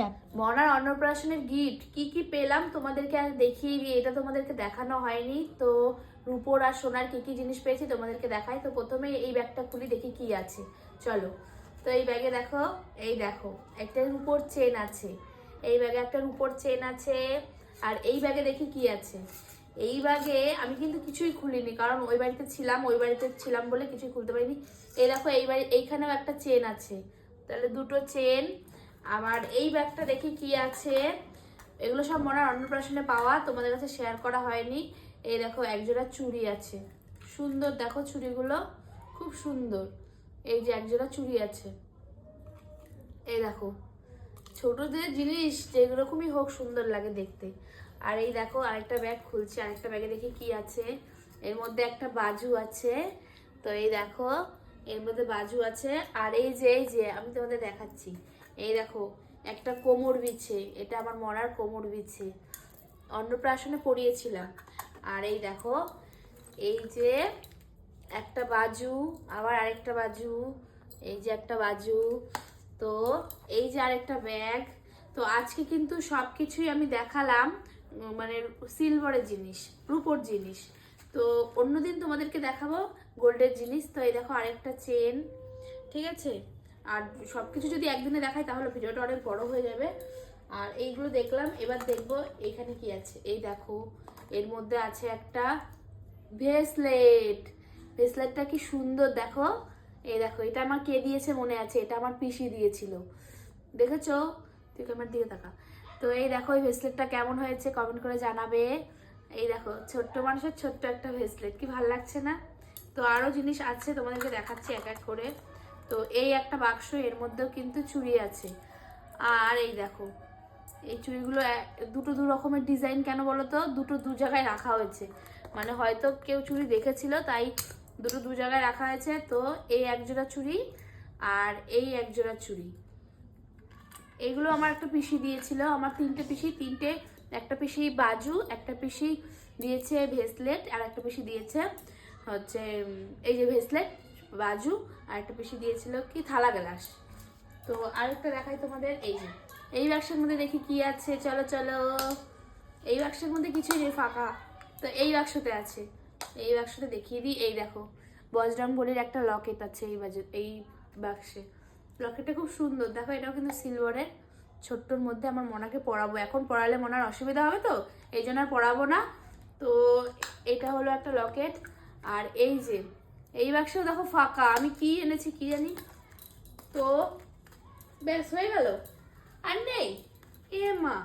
Start মনার অন্নপ্রাশনের gift. কি কি পেলাম তোমাদেরকে আর দেখিয়ে দিই এটা তোমাদেরকে দেখানো হয়নি। তো রূপোর আর সোনার কি কি জিনিস পেয়েছি তোমাদেরকে দেখাই। তো প্রথমে এই ব্যাগটা খুলি, দেখি কি আছে। চলো। তো এই ব্যাগে দেখো, এই দেখো, একটা রূপোর চেন আছে। এই ব্যাগে একটা রূপোর চেন আছে। আর এই ব্যাগে দেখি কি আছে। এই ব্যাগে আমি কিন্তু কিছুই খুলিনি, কারণ ওই বাড়িতে ছিলাম, ওই বাড়িতে ছিলাম বলে কিছুই খুলতে পারিনি। এই দেখো, এই বাড়ি এইখানেও একটা চেন আছে। তাহলে দুটো চেন আবার এই ব্যাগটা দেখি কি আছে? এগুলো সব মনে হয় অন্নপ্রাশনে পাওয়া, তোমাদের কাছে শেয়ার করা হয়নি। এই দেখো, একজোড়া চুড়ি আছে। সুন্দর, দেখো চুড়িগুলো। খুব সুন্দর। এই যে একজোড়া চুড়ি আছে। এই দেখো, ছোটদের জিনিস, যেরকমই হোক সুন্দর লাগে দেখতে। আর এই দেখো, আরেকটা ব্যাগ খুলছে। আরেকটা ব্যাগে দেখি কি আছে। এর মধ্যে একটা বাজু আছে। তো এই দেখো এর মধ্যে বাজু আছে। আর এই যে এই যে, আমি তোমাদের দেখাচ্ছি। এই দেখো, একটা কোমর বিছে। এটা আমার মরার কোমর বিছে। অন্নপ্রাশনে পরিয়েছিলাম। আর এই দেখো, এই যে একটা বাজু, আবার আরেকটা বাজু, এই যে একটা বাজু। তো এই যে আরেকটা ব্যাগ। তো আজকে কিন্তু সব কিছুই আমি দেখালাম মানে সিলভারের জিনিস, রূপোর জিনিস। তো অন্যদিন তোমাদেরকে দেখাবো গোল্ডের জিনিস। তো এই দেখো আরেকটা চেন, ঠিক আছে? আর সব কিছু যদি একদিনে দেখাই তাহলে ভিডিওটা অনেক বড় হয়ে যাবে। আর এইগুলো দেখলাম, এবার দেখব এখানে কি আছে। এই দেখো, এর মধ্যে আছে একটা ভেসলেট ভেসলেটটা কি সুন্দর, দেখো? এই দেখো, এটা আমার কে দিয়েছে মনে আছে, এটা আমার পিসি দিয়েছিল। দেখেছ? তুই আমার দিকে থাকা তো এই দেখো, এই ভেসলেটটা কেমন হয়েছে কমেন্ট করে জানাবে। এই দেখো, ছোট্ট মানুষের ছোট্ট একটা ভেসলেট কি ভালো লাগছে না? তো আরও জিনিস আছে, তোমাদেরকে দেখাচ্ছি এক এক করে। তো এই একটা বাক্স, এর মধ্যেও কিন্তু চুড়ি আছে। আর এই দেখো, এই চুড়িগুলো দুটো দু রকমের ডিজাইন কেন বলো তো দুটো দু জায়গায় রাখা হয়েছে। মানে হয়তো কেউ চুড়ি দেখেছিল, তাই দুটো দু জায়গায় রাখা হয়েছে। তো এই এক জোড়া চুড়ি আর এই এক জোড়া চুড়ি। এইগুলো আমার একটা পিসি দিয়েছিল, আমার তিনটে পিসি, তিনটে একটা পিসি বাজু, একটা পিসি দিয়েছে ভেসলেট আর একটা পিসি দিয়েছে হচ্ছে এই যে ভেসলেট বাজু, আর একটা পিসি দিয়েছিল কি, থালা গ্লাস তো আরেকটা দেখাই তোমাদের, এই যে, এই বাক্সের মধ্যে দেখি কি আছে, চলো চলো। এই বাক্সের মধ্যে কিছুই নেই, ফাঁকা। তো এই বাক্সতে আছে। এই বাক্সতে দেখিয়ে দিই, এই দেখো, বজরং বলির একটা লকেট আছে এই বাজে, এই বাক্সে লকেটটা খুব সুন্দর, দেখো এটাও কিন্তু সিলভারের ছোট্টর মধ্যে আমার মনাকে পড়াবো। এখন পড়ালে মনার অসুবিধা হবে তো? এই জন্য আর পড়াবো না। তো এটা হলো একটা লকেট। আর এই যে, এই বাক্স দেখো ফাঁকা। আমি কি এনেছি কি জানি? তো ব্যাস, হয়ে গেল। আর নেই। এ মা